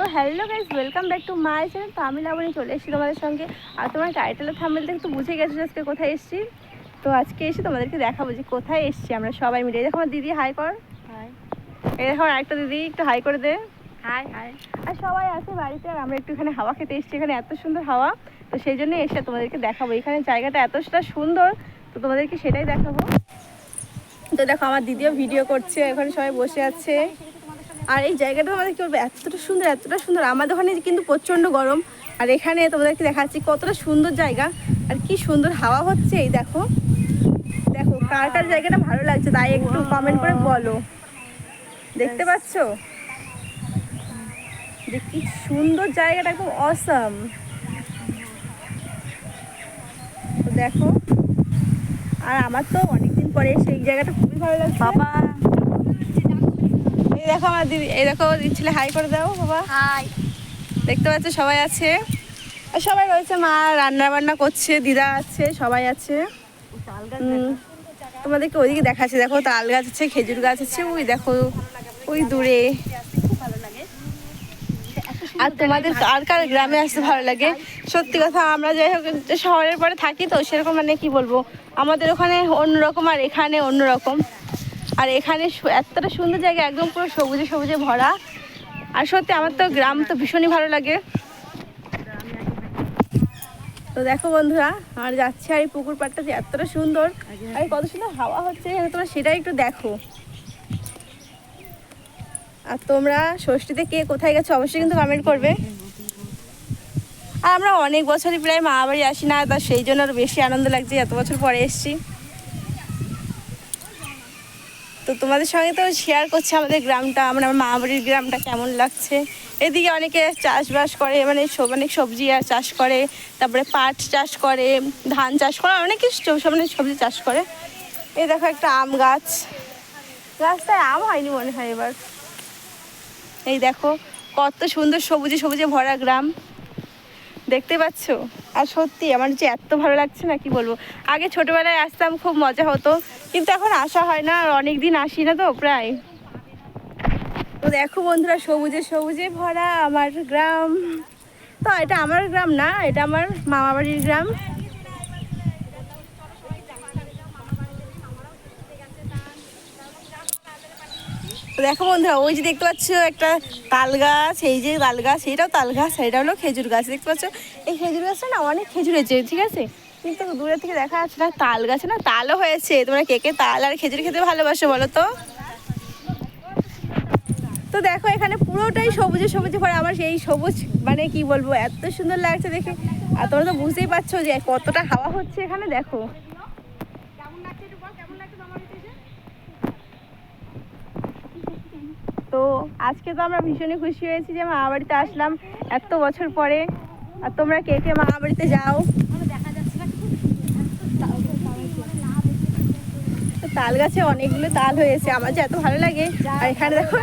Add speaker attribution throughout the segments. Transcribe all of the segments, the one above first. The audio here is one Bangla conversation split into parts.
Speaker 1: তো hello guys welcome back to my channel তো আমি লাবণী চলে এসেছি তোমাদের সঙ্গে। আর তোমার টাইটেলের থাম্বেল দেখে তো বুঝে গেছো আজকে কোথায় এসেছি। তো আজকে এসে তোমাদেরকে দেখাবো যে কোথায় এসেছি আমরা সবাই মিলে। দেখো আমার দিদি হাই কর। এই দেখো আরেকটা দিদি একটু হাই করে দে।
Speaker 2: হাই হাই
Speaker 1: আর সবাই আছে বাড়িতে আর আমরা একটু এখানে হাওয়া খেতে এসেছি। এখানে এত সুন্দর হাওয়া। তো সেই জন্য এসে তোমাদেরকে দেখাবো। এখানে জায়গাটা এতটা সুন্দর তো তোমাদেরকে সেটাই দেখাবো। তো দেখো আমার দিদিও ভিডিও করছে এখানে সবাই বসে আছে। আর এই জায়গাটা আমাদের কি বলব, এতটা সুন্দর এতটা সুন্দর। আমাদের ওখানে কিন্তু প্রচণ্ড গরম। আর এখানে তোমাদেরকে দেখাচ্ছি কতটা সুন্দর জায়গা। আর কি সুন্দর হাওয়া হচ্ছে, এই দেখো। দেখো, কার কার জায়গাটা ভালো লাগছে, তাই একটু কমেন্ট করে বলো। দেখতে পাচ্ছো? কি সুন্দর জায়গাটা একদম অসাম দেখো। আর আমার তো অনেকদিন পরে সেই জায়গাটা খুবই ভালো লাগছে।
Speaker 2: বাবা।
Speaker 1: এই দেখো আমার দিদি এই দেখো ছেলে হাই করে দাও বাবা।
Speaker 2: হাই
Speaker 1: দেখতে পাচ্ছ সবাই আছে। আর সবাই রয়েছে মা রান্না বান্না করছে দিদা আছে সবাই আছে। তোমাদেরকে ওইদিকে দেখাচ্ছে দেখো তাল গাছ আছে খেজুর গাছ আছে ওই দেখো ওই দূরে। আর তোমাদের আর কার গ্রামে আসতে ভালো লাগে? সত্যি কথা আমরা যাই হোক শহরের পরে থাকি তো সেরকম মানে কি বলব? আমাদের ওখানে অন্যরকম আর এখানে অন্যরকম। আর এখানে এতটা সুন্দর জায়গা, একদম পুরো সবুজে সবুজে ভরা। আর সত্যি আমার তো গ্রাম তো ভীষণই ভালো লাগে। তো দেখো বন্ধুরা, আর যাচ্ছে আর এই পুকুর পাড়টা যে এতটা সুন্দর। আর কত সুন্দর হাওয়া হচ্ছে তোমরা, সেটাই একটু দেখো। আর তোমরা ষষ্ঠীতে কে কোথায় গেছো অবশ্যই কিন্তু কমেন্ট করবে। আর আমরা অনেক বছরই প্রায় মা বাড়ি আসি না, তা সেই জন্য আরও বেশি আনন্দ লাগছে, এত বছর পরে এসেছি। তো তোমাদের সঙ্গে তো শেয়ার করছি আমাদের গ্রামটা মানে আমার মা বাড়ির গ্রামটা কেমন লাগছে। এদিকে অনেকে চাষবাস করে মানে অনেক সবজি আর চাষ করে, তারপরে পাট চাষ করে, ধান চাষ করে, অনেক কিছু সব- মানে সবজি চাষ করে। এই দেখো একটা আম গাছ। গাছটায় আম হয়নি মনে হয় এবার। এই দেখো, কত সুন্দর সবুজে সবুজে ভরা গ্রাম। দেখতে পাচ্ছ? আর সত্যি আমার যে এত ভালো লাগছে না, কি বলব? আগে ছোটবেলায় আসতাম, খুব মজা হতো। কিন্তু এখন আসা হয় না, আর অনেক দিন আসি না তো, প্রায়। তো দেখো বন্ধুরা, সবুজে সবুজে ভরা আমার গ্রাম। তো এটা আমার গ্রাম না, এটা আমার মামাবাড়ির গ্রাম। দেখো বন্ধুরা, ওই যে দেখতে পাচ্ছ একটা তাল গাছ, এই যে তাল গাছ এইটাও তাল গাছ এটা হলো খেজুর গাছ, দেখতে পাচ্ছ? এই খেজুর গাছটা না অনেক খেজুর হয়েছে, ঠিক আছে? কিন্তু দূরে থেকে দেখা যাচ্ছে না, তাল গাছে না তালও হয়েছে। তোমরা কে কে তাল আর খেজুর খেতে ভালোবাসো বলো তো? তো দেখো, এখানে পুরোটাই সবুজে সবুজে ভরা, আমার সেই সবুজ মানে কি বলব, এত সুন্দর লাগছে দেখে। আর তোমরা তো বুঝতেই পারছ যে কতটা হাওয়া হচ্ছে এখানে, দেখো। তো আজকে তো আমরা ভীষণই খুশি হয়েছি যে মামা বাড়িতে আসলাম এত বছর পরে। আর তোমরা কে কে মামা বাড়িতে যাও? তাল গাছে অনেকগুলো তাল হয়েছে, আমার যে এত ভালো লাগে। আর এখানে দেখো,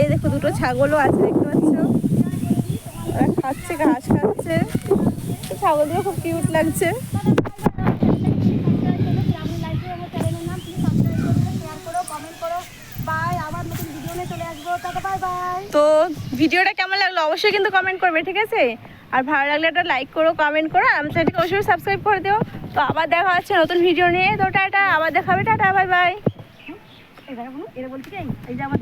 Speaker 1: এই দেখো দুটো ছাগলও আছে, দেখতে পাচ্ছ? খাচ্ছে, ঘাস খাচ্ছে। ছাগলগুলো খুব কিউট লাগছে। তো ভিডিওটা কেমন লাগল? অবশ্যই কিন্তু কমেন্ট করবে, ঠিক আছে? আর ভালো লাগলে একটা লাইক করো কমেন্ট করো, আর আমার চ্যানেলটিকে অবশ্যই সাবস্ক্রাইব করে দিও। তো আবার দেখা হচ্ছে নতুন ভিডিও নিয়ে। তো টাটা, আবার দেখাবে। টাটা বাই বাই
Speaker 2: এরা বলছি এই যে আমার